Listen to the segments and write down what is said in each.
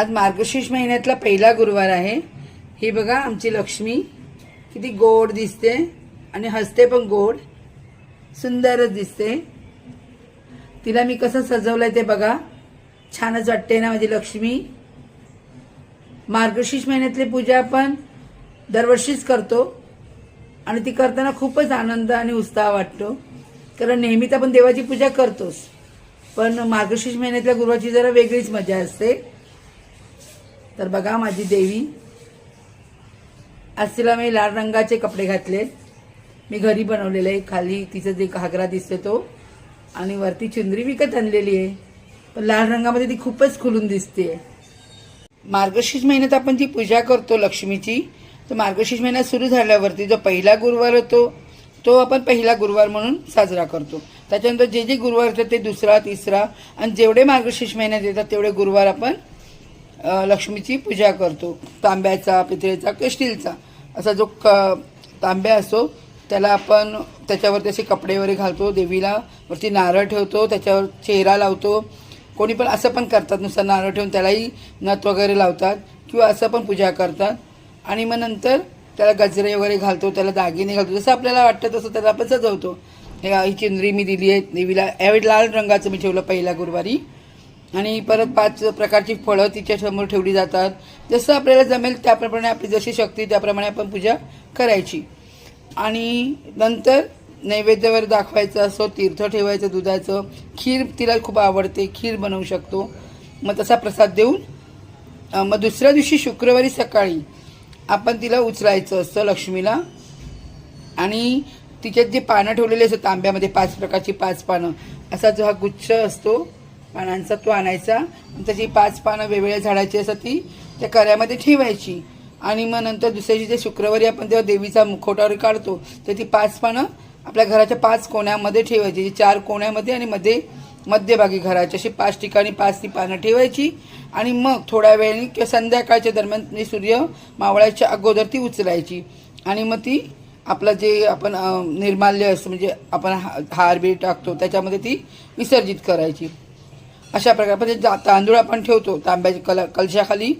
आज मार्गशीर्ष महिन्यातला पहिला गुरुवार आहे. ही बघा आमची लक्ष्मी. किती गोड दिसते. आणि हसते पण गोड. सुंदरच दिसते. तिला मी कसं सजवलंय ते बघा. छानच वाटते ना माझी लक्ष्मी. मार्गशीर्ष महिन्यातली पूजा आपण दरवर्षीच करतो. आणि ती करताना खूपच आनंद आणि उत्साह वाटतो. कारण नेहमीच आपण देवाची पूजा करतोच. पण मार्गशीर्ष महिन्यातल्या गुरुवारची जरा वेगळीच मजा असते. तर बघा माझी देवी. आज तिला मी लाल रंगाचे कपडे घातले. मी घरी बनवलेले आहे. खाली तिचं जे घागरा दिसते तो. आणि वरती चुंदरी विकत आणलेली आहे. पण लाल रंगामध्ये ती खूपच खुलून दिसते. मार्गशीर्ष महिन्यात आपण जी पूजा करतो लक्ष्मीची तर मार्गशीर्ष महिना सुरू झाल्यावरती जो पहिला गुरुवार होतो तो आपण पहिला गुरुवार म्हणून साजरा करतो. त्याच्यानंतर जे जे गुरुवार येतात ते दुसरा तिसरा आणि जेवढे मार्गशीर्ष महिन्यात येतात तेवढे गुरुवार आपण लक्ष्मीची पूजा करतो. तांब्याचा पितळेचा क्रिस्टीलचा स्टीलचा असा जो क तांब्या असतो त्याला आपण त्याच्यावरती असे कपडे वगैरे घालतो देवीला वरती नारळ ठेवतो त्याच्यावर चेहरा लावतो. कोणी पण असं पण करतात नुसतं नारळ ठेवून त्यालाही नथ वगैरे लावतात किंवा असं पण पूजा करतात. आणि मग नंतर त्याला गजरे वगैरे घालतो त्याला दागिने घालतो. जसं आपल्याला वाटतं तसं त्याला आपण सजवतो. हे ही चिंदरी मी दिली आहे. देवीला यावेळी लाल रंगाचं मी ठेवलं पहिल्या गुरुवारी. आणि परत पाच प्रकारची फळं तिच्या समोर ठेवली जातात. जसं आपल्याला जमेल त्याप्रमाणे आपली जशी शक्ती त्याप्रमाणे आपण पूजा करायची. आणि नंतर नैवेद्यावर दाखवायचं असो तीर्थ ठेवायचं दुधाचं खीर तिला खूप आवडते खीर बनवू शकतो. मग तसा प्रसाद देऊन मग दुसऱ्या दिवशी शुक्रवारी सकाळी आपण तिला उचलायचं असतं लक्ष्मीला. आणि तिच्यात जे पानं ठेवलेले असतात तांब्यामध्ये पाच प्रकारची पाच पानं असा जो हा गुच्छ असतो पानांचा तो आणायचा. त्याची पाच पानं वेगवेगळ्या झाडाची असतात ती त्या कऱ्यामध्ये ठेवायची. आणि मग नंतर दुसऱ्याची जे शुक्रवारी आपण तेव्हा देवीचा मुखवटावर काढतो तर ती पाच पानं आपल्या घराच्या पाच कोण्यामध्ये ठेवायची. चार कोण्यामध्ये आणि मध्ये मध्यभागी घराच्या अशी पाच ठिकाणी पाच ती पानं ठेवायची. आणि मग थोड्या वेळाने किंवा संध्याकाळच्या दरम्यान सूर्य मावळाच्या अगोदर ती उचलायची. आणि मग ती आपलं जे आपण निर्माल्य असतं म्हणजे आपण हा- हार बीर टाकतो त्याच्यामध्ये ती विसर्जित करायची. अशा प्रकारे. म्हणजे जा- तांदूळ आपण ठेवतो. तांब्याच्या कल कलशाखाली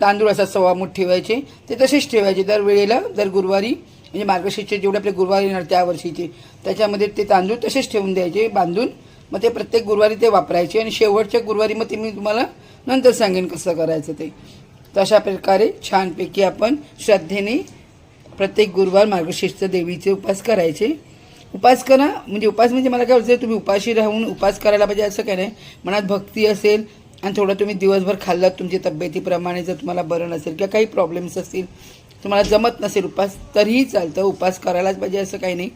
तांदूळ असा सव्वा मूठ ठेवायचे. ते तसेच ठेवायचे. दर वेळेला दर गुरुवारी म्हणजे मार्गशीर्षचे जेवढे आपले गुरुवारी येणार त्या वर्षीचे त्याच्यामध्ये ते तांदूळ तसेच ठेवून द्यायचे बांधून. मग ते प्रत्येक गुरुवारी ते वापरायचे. आणि शेवटच्या गुरुवारी मग ते मी तुम्हाला नंतर सांगेन कसं करायचं ते. तर अशा प्रकारे छानपैकी आपण श्रद्धेने प्रत्येक गुरुवार मार्गशीर्ष देवीचे उपास करायचे. उपास करा म्हणजे उपास म्हणजे मला काय वाटतं तुम्ही उपाशी राहून उपास करायला पाहिजे असं काय नाही. मनात भक्ती असेल आणि थोडं तुम्ही दिवसभर खाल्लात तुमच्या तब्येतीप्रमाणे जर तुम्हाला बरं नसेल किंवा काही प्रॉब्लेम्स असतील तुम्हाला जमत नसेल उपास तरीही चालतं. उपास करायलाच पाहिजे असं काही नाही.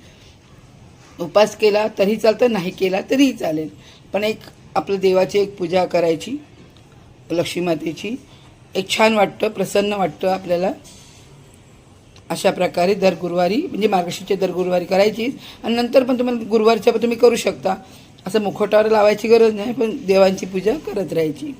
उपास केला तरी चालतं. नाही केला तरीही चालेल. पण एक आपलं देवाची एक पूजा करायची लक्ष्मी मातेची एक छान वाटतं प्रसन्न वाटतं आपल्याला. अशा प्रकारे दर गुरुवारी म्हणजे मार्गशीरच्या दर गुरुवारी करायची आणि नंतर पण तुम्हाला गुरुवारच्या पण तुम्ही करू शकता. असं मुखोटावर लावायची गरज नाही पण देवांची पूजा करत राहायची.